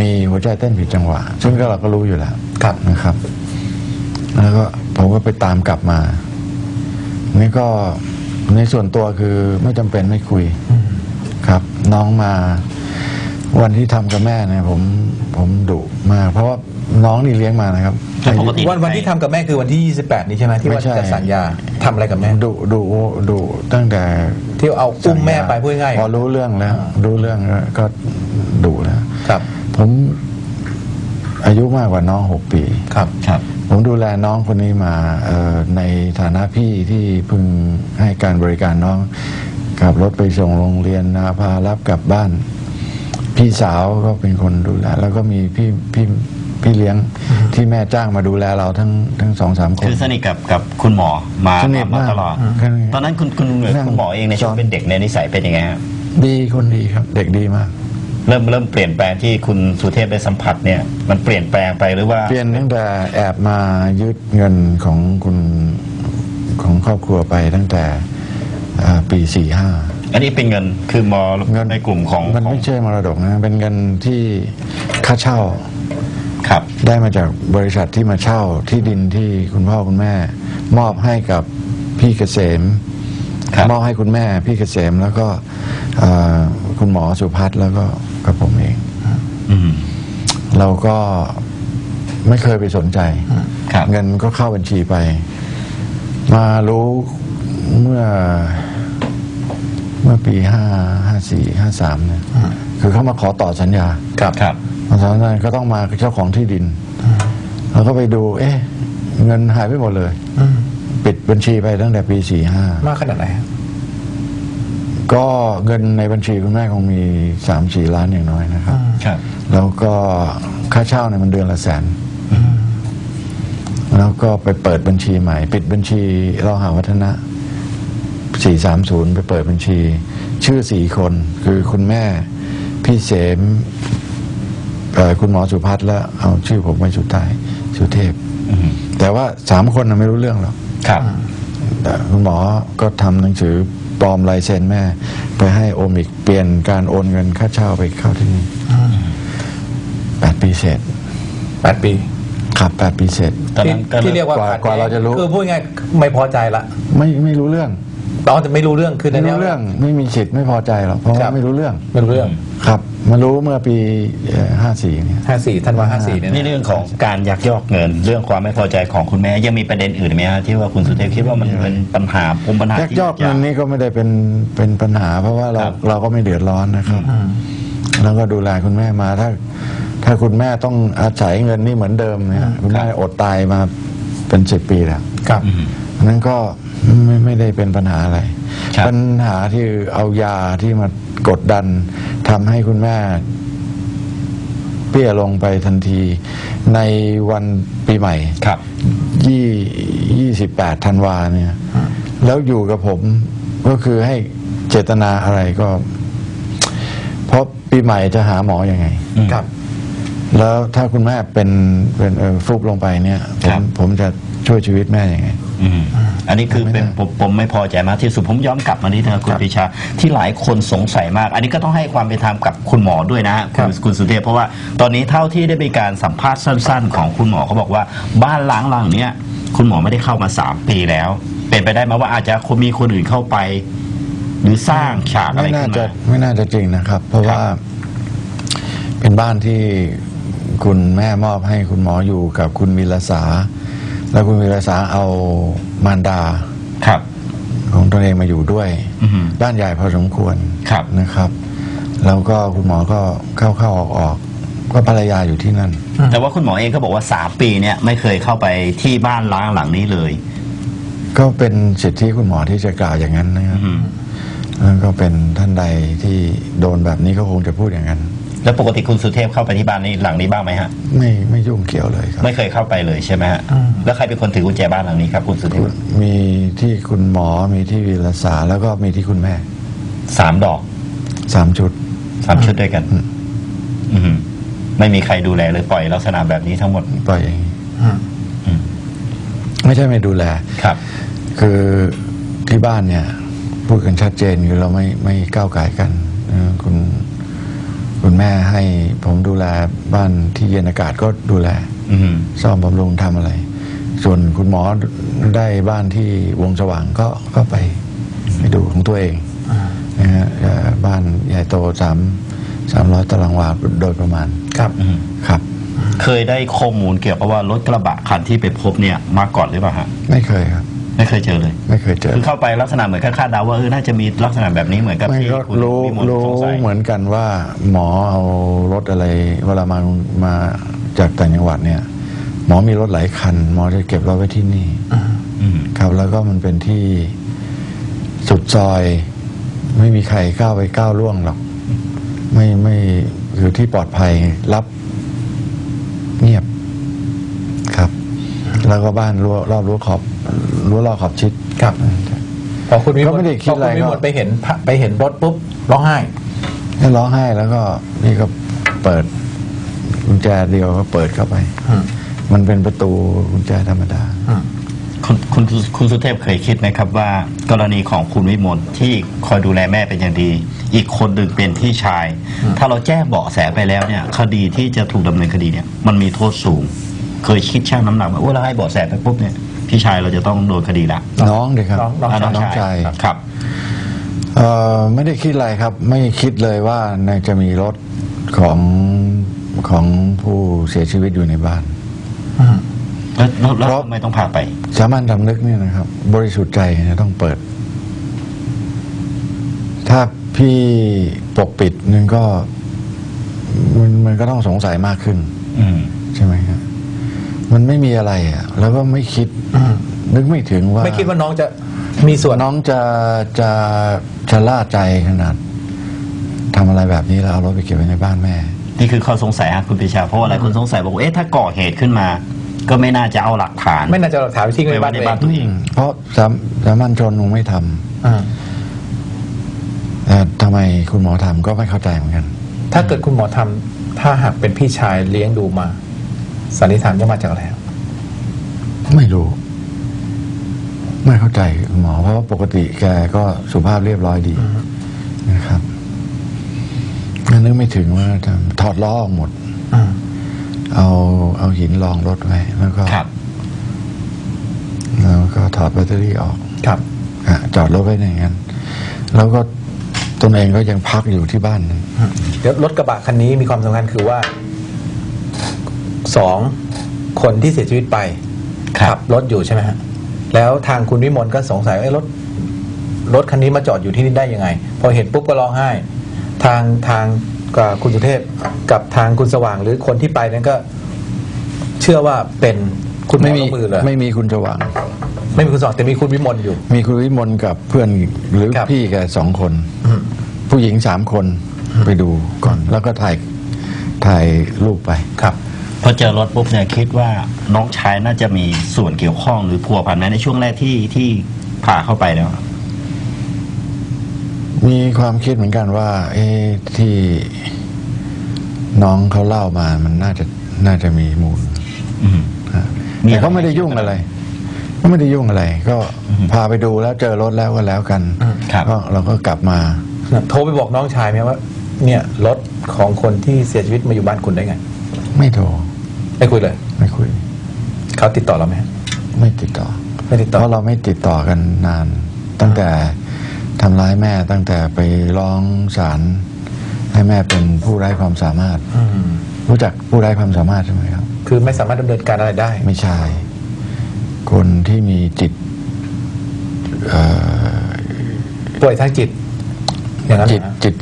มีหัวใจเต้นผิดจังหวะ ซึ่งก็เราก็รู้อยู่แล้วครับนะครับ แล้วก็ผมก็ไปตามกลับมา นี่ก็ในส่วนตัวคือไม่จำเป็นไม่คุยครับ น้องมาวันที่ทำกับแม่เนี่ยผมผมดุมาก เพราะว่าน้องนี่เลี้ยงมานะครับแล้วปกติวันวันที่ทำกับแม่คือวันที่ 28 นี้ใช่ไหมที่ว่าไม่ใช่จะสัญญาทำอะไรกับแม่ดุดุดุตั้งแต่ที่เอาอุ้มแม่ไปพูดง่ายพอรู้เรื่องแล้วรู้เรื่องแล้วก็ดุแล้วๆครับ ผมอายุมากกว่าน้องหกปีครับครับ ผมดูแลน้องคนนี้มาเอ่อในฐานะพี่ที่เพิ่งให้การบริการน้องขับรถไปส่งโรงเรียนนาพารับกลับบ้าน พี่สาวก็เป็นคนดูแล แล้วก็มีพี่พี่พี่เลี้ยงที่แม่จ้างมาดูแลเราทั้งทั้งสองสามคน คือสนิทกับกับคุณหมอมาสนิทมามากตลอดอืมตอนนั้นคุณคุณนั่งคุณหมอเองในช่วงสอนเป็นเด็กในยนิสัยเป็นยังไงฮะดีคนดีครับ เด็กดีมาก เริ่มเริ่มเปลี่ยนแปลงที่คุณสุเทพได้สัมผัสเนี่ยมันเปลี่ยนแปลงไปหรือว่า เปลี่ยนตั้งแต่แอบมายึดเงินของคุณของครอบครัวไปตั้งแต่อ่าปีสี่ห้า อันนี้เป็นเงินคือมอเงิน ในกลุ่มของมันของไม่ใช่มรดกนะเป็นเงินที่ค่าเช่า ครับ ได้มาจากบริษัทที่มาเช่าที่ดินที่คุณพ่อคุณแม่ มอบให้กับพี่เกษม ครับ มอบให้คุณแม่พี่เกษมแล้วก็เอ่อคุณหมอสุพัฒน์แล้วก็กับผมเอง อืม เราก็ไม่เคยไปสนใจ ครับ เงินก็เข้าบัญชีไป มารู้เมื่อ เมื่อปีห้าห้าสี่ห้าสามเนี่ยคือเขามาขอต่อสัญญา ครับครับ มาต่อสัญญาก็ต้องมาเจ้าของที่ดินเราก็ไปดู เอ๊ะ เงินหายไปหมดเลยอืม ปิดบัญชีไปตั้งแต่ปีสี่ห้ามากขนาดไหนครับก็เงินในบัญชีคุณแม่คงมีสามสี่ล้านอย่างน้อยนะครับ ครับ แล้วก็ค่าเช่าเนี่ยมันเดือนละแสน แล้วก็ไปเปิดบัญชีใหม่ ปิดบัญชีเราหาวัฒนะ 430 ไปเปิดบัญชี ชื่อสี่คน คือคุณแม่พี่เสมเอ่อคุณหมอสุพัฒน์แล้วเอาชื่อผมไว้สุดท้ายสุเทพอืมแต่ว่าสามคนน่ะไม่รู้เรื่องหรอก ครับ แต่คุณหมอก็ทำหนังสือปลอมลายเซ็นแม่ ไปให้โอมิกเปลี่ยนการโอนเงินค่าเช่าไปเข้าที่นี่แปดปีเสร็จ8ปีครับแปดปีเสร็จ ตอนนั้นก็ที่ที่เรียกว่า กว่าขัดกว่าเราจะรู้ คือพูดง่ายๆไม่พอใจละ ไม่ไม่รู้เรื่อง ตอนจะไม่รู้เรื่องคือในไม่แนรู้ว เรื่องไม่มีสิทธิ์ไม่พอใจหรอกเพราะครัว่าบ ไม่รู้เรื่องไม่รู้เรื่องครับมารู้เมื่อปีห้าสี่เนี่ย54ธันวา54เนี่ยนี่นะ เรื่องของการยักยอกเงิน เรื่องความไม่พอใจของคุณแม่ยังมีประเด็นอื่นไหมฮะที่ว่าคุณสุเทพคิดว่ามันเป็นปัญหาปมปัญหายักที่ ยอกเงินนี้ก็ไม่ได้เป็นเป็นปัญหา เพราะว่าเราครับ เราก็ไม่เดือดร้อนนะครับ แล้วก็ดูแลคุณแม่มาถ้า ถ้าคุณแม่ต้องอาศัยเงินนี่เหมือนเดิมเนี่ยคุณแม่อดตายมาเป็นสิบปีแล้ว ครับอืมอั นนั้นก็ไม่ไม่ได้เป็นปัญหาอะไร ครับ ปัญหาที่เอายาที่มากดดันทำให้คุณแม่ เปี้ยลงไปทันทีในวันปีใหม่ ครับ ยี่ยี่สิบแปดธันวาเนี่ย แล้วอยู่กับผมก็คือให้เจตนาอะไรก็ เพราะปีใหม่จะหาหมออยังไง อืม ครับ แล้วถ้าคุณแม่เป็นเป็นเออฟุบลงไปเนี่ยผครัมบ ผมจะช่วยชีวิตแม่ยังไง อืมอันนี้คือเป็นไม่ได้ผมผมไม่พอใจมากที่สุดผมย้อนกลับมาที่ทางคุณครับปรีชาที่หลายคนสงสัยมาก อันนี้ก็ต้องให้ความเป็นธรรมกับคุณหมอด้วยนะฮะครัคุณบคุณสุเทพเพราะว่าตอนนี้เท่าที่ได้มีการสัมภาษณ์สั้น ๆ ของคุณหมอเขาบอกว่าบ้านล้างหลังเนี้ยคุณหมอไม่ได้เข้ามาสามปีแล้ว เป็นไปได้ไหมว่าอาจจะมีคนอื่นเข้าไป หรือสร้างฉากอะไรไม่น่าขึ้นจะมา ไม่น่าจะจริงนะครับ เพราะครับว่า เป็นบ้านที่คุณแม่มอบให้คุณหมออยู่กับคุณวิลสา แล้วคุณวิลสาเอามารดาครับ ของตนเองมาอยู่ด้วยอือหือบ้านใหญ่พอสมควรครับ นะครับ แล้วก็คุณหมอก็เข้าเข้าออกออกก็ภรรยาอยู่ที่นั่น แต่ว่าคุณหมอเองก็บอกว่าสามปีเนี่ยไม่เคยเข้าไปที่บ้านล้างหลังนี้เลย ก็เป็นสิทธิคุณหมอที่จะกล่าวอย่างนั้นนะครับอืม แล้วก็เป็นท่านใดที่โดนแบบนี้ก็คงจะพูดอย่างนั้น แล้วปกติคุณสุเทพเข้าไปที่บ้านนี้หลังนี้บ้างไหมฮะ ไม่ไม่ยุ่งเกี่ยวเลยครับ ไม่เคยเข้าไปเลยใช่ไหมฮะอืมแล้วใครเป็นคนถือกุญแจบ้านหลังนี้ครับ คุณสุเทพมีที่คุณหมอมีที่วิลสาแล้วก็มีที่คุณแม่สามดอกสามชุดสามชุดด้วยกัน อืมไม่มีใครดูแลเลยปล่อยลักษณะแบบนี้ทั้งหมดปล่อยอย่างนี้อืมอืมไม่ใช่ไม่ดูแลครับ คือที่บ้านเนี่ย พูดกันชัดเจนคือเราไม่ไม่ก้าวไก่ายกันเออคุณ คุณคุณแม่ให้ผมดูแลบ้านที่เย็นอากาศก็ดูแลอืมซ่อมบำรุงทำอะไร ส่วนคุณหมอได้บ้านที่วงสว่างก็ก็ไปไปดูของตัวเองนะฮะเอ่อบ้านใหญ่โตสามสามร้อยตารางวาโดยประมาณครับอืมครับ เคยได้ข้อมูลเกี่ยวกับว่ารถกระบะคันที่ไปพบเนี่ยมาก่อนหรือเปล่าฮะไม่เคยครับ ไม่เคยเจอเลยไม่เคยเจอ คือเข้าไปลักษณะเหมือนกับคาดเดาว่าเออน่าจะมีลักษณะแบบนี้เหมือนกับไม่ที่ก็คุณรู้วิมลรู้สงสัยเหมือนกันว่า หมอเอารถอะไร เวลามามาจากต่างจังหวัดเนี่ย หมอมีรถหลายคัน หมอจะเก็บรถไว้ที่นี่ อืมครับ แล้วก็มันเป็นที่สุดซอย ไม่มีใครก้าวไปก้าวล่วงหรอก ไม่ไม่คือที่ปลอดภัยรับเงียบครับ แล้วก็บ้านรั้วรอบรั้วขอบรั้วรอบขอบชิด ครับ พอคุณวิมก็ลไม่ได้คิดพออะไรคุณวิมก็ลไปเห็นพระไปเห็นรถปุ๊บร้องไห้แล้วร้องไห้แล้วก็พี่ก็เปิดกุญแจเดียวก็เปิดเข้าไป อืม มันเป็นประตูกุญแจธรรมดา อืม คุณคุณคุณสุเทพเคยคิดไหมครับว่ากรณีของคุณวิมลที่คอยดูแลแม่เป็นอย่างดี อีกคนหนึ่งเป็นพี่ชาย ถ้าเราแจ้งเบาะแสไปแล้วเนี่ย คดีที่จะถูกดำเนินคดีเนี่ยมันมีโทษสูง เคยคิดชั่งน้ำหนักว่าโอ้เราให้เบาะแสไปปุ๊บเนี่ยพี่ชายเราจะต้องโดนคดีละ น้องเด็กครับน้องน้องอ่าชาย น้องชายครับ เอ่อไม่ได้คิดอะไรครับ ไม่คิดเลยว่าในจะมีรถของของผู้เสียชีวิตอยู่ในบ้านอืมแล้วแล้วแล้วเพราะ ทำไมต้องพาไป สามัญสำนึกเนี่ยนะครับ บริสุทธิ์ใจเนี่ยต้องเปิด ถ้าพี่ปกปิดนึงก็มันมันก็ต้องสงสัยมากขึ้น อืม ใช่ไหมครับ มันไม่มีอะไรอะ แล้วก็ไม่คิดอืมนึกไม่ถึงว่าไม่คิดว่าน้องจะมีส่วนน้องจะจะจะล่าใจขนาดทำอะไรแบบนี้แล้วเอารถไปเก็บไว้ในบ้านแม่ นี่คือข้อสงสัยฮะคุณปรีชาเพราะว่าหลายคนสงสัยบอกว่าเอ๊ะถ้าก่อเหตุขึ้นมา ก็ไม่น่าจะเอาหลักฐาน ไม่น่าจะเอาหลักฐานไปทิ้งไปไว้ไว้บ้านในตัวเอบ้านงตัวเองเพราะสามสามัญชนคงไม่ทำอ่าแต่ทำไมคุณหมอทำก็ไม่เข้าใจเหมือนกัน ถ้าเกิดคุณหมอทำถ้าหากเป็นพี่ชายเลี้ยงดูมา สันนิษฐานว่ามาจากอะไรครับไม่รู้ ไม่เข้าใจคุณหมอเพราะว่าปกติแกก็สุภาพเรียบร้อยดีนะครับงั้นนึกไม่ถึงว่าจะถอดล้อออกหมดอืมเอาเอาหินรองรถไว้แล้วก็ครับแล้วก็ถอดแบตเตอรี่ออกครับอะจอดรถไว้อย่างนั้น แล้วก็ตนเองก็ยังพักอยู่ที่บ้านนั้นอืมเดี๋ยวรถกระบะคันนี้มีความสำคัญคือว่า สองคนที่เสียชีวิตไปครับรถอยู่ใช่ไหมฮะแล้วทางคุณวิมลก็สงสัยว่าเอ้รถรถคันนี้มาจอดอยู่ที่นี่ได้ยังไง พอเห็นปุ๊บก็ร้องไห้ ทางทางกับคุณสุเทพกับทางคุณสว่างหรือคนที่ไปนั้นก็ เชื่อว่าเป็นคุณหมอไม่ลมีงมือเลยไม่มีคุณสว่าง ไม่มีคุณสว่างแต่มีคุณวิมลอยู่ มีคุณวิมลกับเพื่อนหรือครับพี่แกสองคน อืม ผู้หญิงสามคนไปดูก่อน แล้วก็ถ่ายถ่ายรูปไป ครับพ อเจอรถปุ๊บเนี่ยคิดว่าน้องชายน่าจะมีส่วนเกี่ยวข้องหรือพัวพันไหมในช่วงแรกที่ที่พาเข้าไปแล้ว มีความคิดเหมือนกันว่า เอ๊ะที่น้องเขาเล่ามา มันน่าจะน่าจะมีมูลอืม ฮะมีแต่อะไรก็ไม่ได้ยุ่งอะไรก็ไม่ได้ยุ่งอะไร ก็อืมพาไปดูแล้วเจอรถแล้วก็แล้วกันอืม ครับ ก็เราก็กลับมา โทรไปบอกน้องชายไหมว่า เนี่ยรถของคนที่เสียชีวิตมาอยู่บ้านคุณได้ไง ไม่โทร ไม่คุยเลย ไม่คุย เขาติดต่อเราไหมฮะไม่ติดต่อ ไม่ติดต่อ เพราะเราไม่ติดต่อกันนาน ตั้งแต่ทำร้ายแม่ตั้งแต่ไปร้องศาลให้แม่เป็นผู้ไร้ความสามารถ อืมรู้จักผู้ไร้ความสามารถใช่ไหมครับ คือไม่สามารถดำเนินการอะไรได้ ไม่ใช่ คนที่มีจิตเอ่อป่วยทางจิต อย่างนั้นจิตเหรอฮะจิต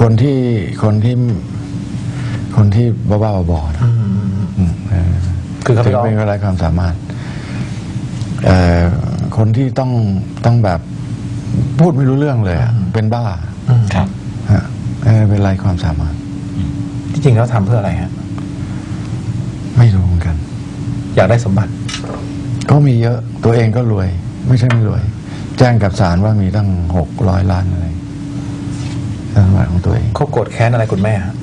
คนที่คนที่ คนที่บ้าๆบอๆนะอืมอืมอืมอืมเออคือเขาไปถึงร้อง เป็นคนไร้ความสามารถเอ่อคนที่ต้องต้องแบบพูดไม่รู้เรื่องเลยอะเป็นบ้าอืมครับ ฮะเออเป็นไรความสามารถ ที่จริงเขาทำเพื่ออะไรฮะ ไม่รู้เหมือนกัน อยากได้สมบัติ ก็มีเยอะตัวเองก็รวย ไม่ใช่ไม่รวย แจ้งกับศาลว่ามีตั้งหกร้อยล้านอะไรสมบัติของตัวเอง เขาโกรธแค้นอะไรคุณแม่ฮะ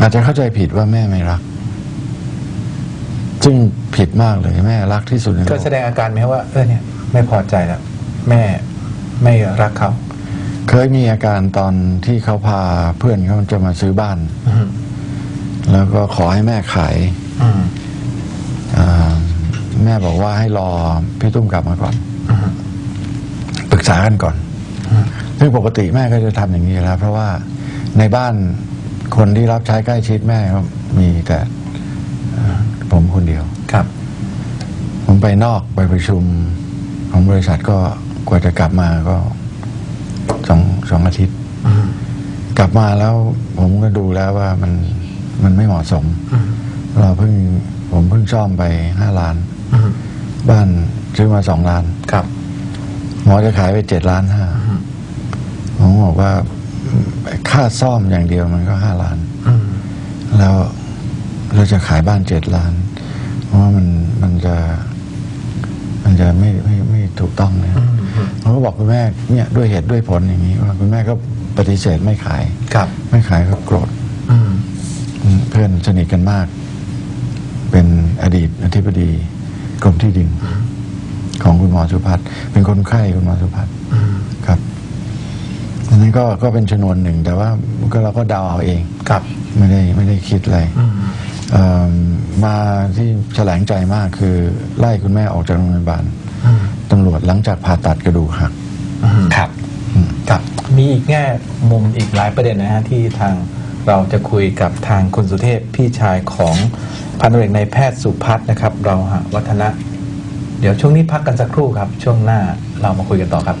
อาจจะเข้าใจผิดว่าแม่ไม่รัก ซึ่งผิดมากเลยแม่รักที่สุดในโลเคยกแสดงอาการไหมฮะว่าเออเนี่ย ไม่พอใจแล้วแม่ไม่รักเขาเคยมีอาการตอนที่เขาพาเพื่อนเขาจะมาซื้อบ้าน อืมแล้วก็ขอให้แม่ขายอืมอ่าแม่บอกว่าให้รอพี่ตุ้มกลับมาก่อน อืม ปรึกษากันก่อนซึ่งปกติแม่ก็จะทำอย่างนี้อยู่แล้ว เพราะว่าในบ้าน คนที่รับใช้ใกล้ชิดแม่ก็มีแต่เอ่อผมคนเดียว ครับ ผมไปนอกไปประชุมของบริษัทก็กว่าจะกลับมาก็สองสองอาทิตย์อืมกลับมาแล้วผมก็ดูแล้วว่ามันมันไม่เหมาะสมอืมเราเพิ่งผมเพิ่งซ่อมไปห้าล้านอืมบ้านซื้อมาสองล้าน ครับ หมอจะขายไปเจ็ดล้านห้าอืมผมบอกว่า ค่าซ่อมอย่างเดียวมันก็ห้าล้านอืมแล้วเราจะขายบ้านเจ็ดล้าน เพราะว่ามันมันจะ มันจะไม่ไม่ไม่ถูกต้องนะอืมอืมผมก็บอกคุณแม่เนี่ยด้วยเหตุด้วยผลอย่างนี้ว่าคุณแม่ก็ปฏิเสธไม่ขายครับ ไม่ขายก็โกรธอืมอืมเพื่อนสนิทกันมาก เป็นอดีตอธิบดีกรมที่ดิน ของคุณหมอสุพัฒน์เป็นคนไข้คุณหมอสุพัฒน์อืมครับ อันนั้นก็ก็เป็นชนวนหนึ่ง แต่ว่าก็เราก็เดาเอาเองครับไม่ได้ไม่ได้คิดอะไรอืมเอิ่มมาที่แถลงใจมากคือไล่คุณแม่ออกจากโรงพยาบาลอืมตำรวจหลังจากผ่าตัดกระดูกหักอืมครับ ครับ มีอีกแง่มุมอีกหลายประเด็นนะฮะที่ทางเราจะคุยกับทางคุณสุเทพพี่ชายของพันตำรวจเอกในแพทย์สุพัฒน์นะครับ เราหะวัฒนะ เดี๋ยวช่วงนี้พักกันสักครู่ครับ ช่วงหน้าเรามาคุยกันต่อครับ